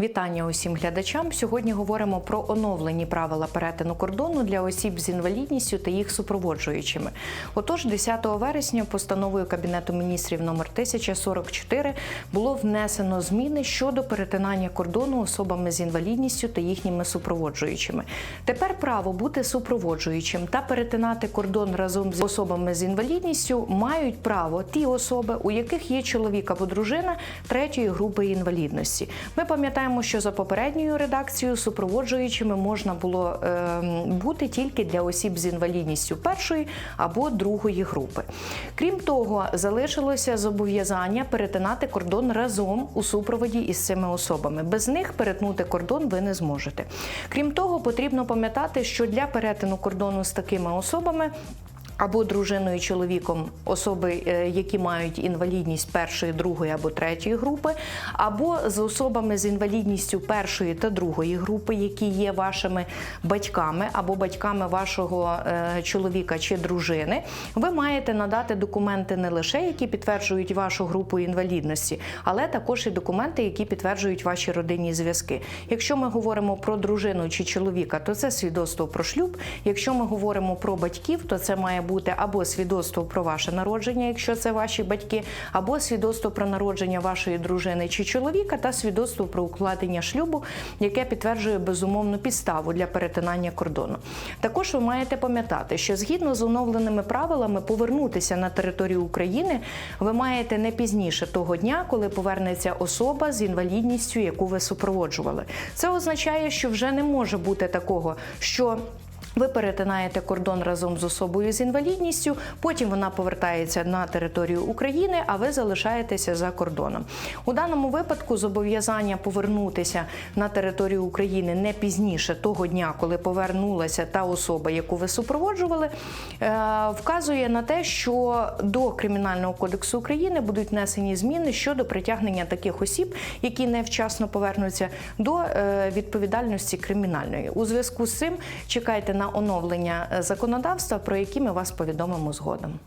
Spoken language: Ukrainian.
Вітання усім глядачам. Сьогодні говоримо про оновлені правила перетину кордону для осіб з інвалідністю та їх супроводжуючими. Отож, 10 вересня постановою Кабінету міністрів номер 1044 було внесено зміни щодо перетинання кордону особами з інвалідністю та їхніми супроводжуючими. Тепер право бути супроводжуючим та перетинати кордон разом з особами з інвалідністю мають право ті особи, у яких є чоловік або дружина третьої групи інвалідності. Ми пам'ятаємо, що за попередньою редакцією супроводжуючими можна було е, бути тільки для осіб з інвалідністю першої або другої групи. Крім того, залишилося зобов'язання перетинати кордон разом у супроводі із цими особами. Без них перетнути кордон ви не зможете. Крім того, потрібно пам'ятати, що для перетину кордону з такими особами. Або дружиною, чоловіком особи, е, які мають інвалідність першої, другої або третьої групи, або з особами з інвалідністю першої та другої групи, які є вашими батьками або батьками вашого е, чоловіка чи дружини, ви маєте надати документи не лише які підтверджують вашу групу інвалідності, але також і документи, які підтверджують ваші родинні зв'язки. Якщо ми говоримо про дружину чи чоловіка, то це свідоцтво про шлюб. Якщо ми говоримо про батьків, то це має бути або свідоцтво про ваше народження, якщо це ваші батьки, або свідоцтво про народження вашої дружини чи чоловіка, та свідоцтво про укладення шлюбу, яке підтверджує безумовну підставу для перетинання кордону. Також ви маєте пам'ятати, що згідно з оновленими правилами повернутися на територію України ви маєте не пізніше того дня, коли повернеться особа з інвалідністю, яку ви супроводжували. Це означає, що вже не може бути такого, що ви перетинаєте кордон разом з особою з інвалідністю, потім вона повертається на територію України, а ви залишаєтеся за кордоном. У даному випадку зобов'язання повернутися на територію України не пізніше того дня, коли повернулася та особа, яку ви супроводжували, е, вказує на те, що до Кримінального кодексу України будуть внесені зміни щодо притягнення таких осіб, які невчасно повернуться до е, відповідальності кримінальної. У зв'язку з цим чекайте на оновлення е, законодавства, про які ми вас повідомимо згодом.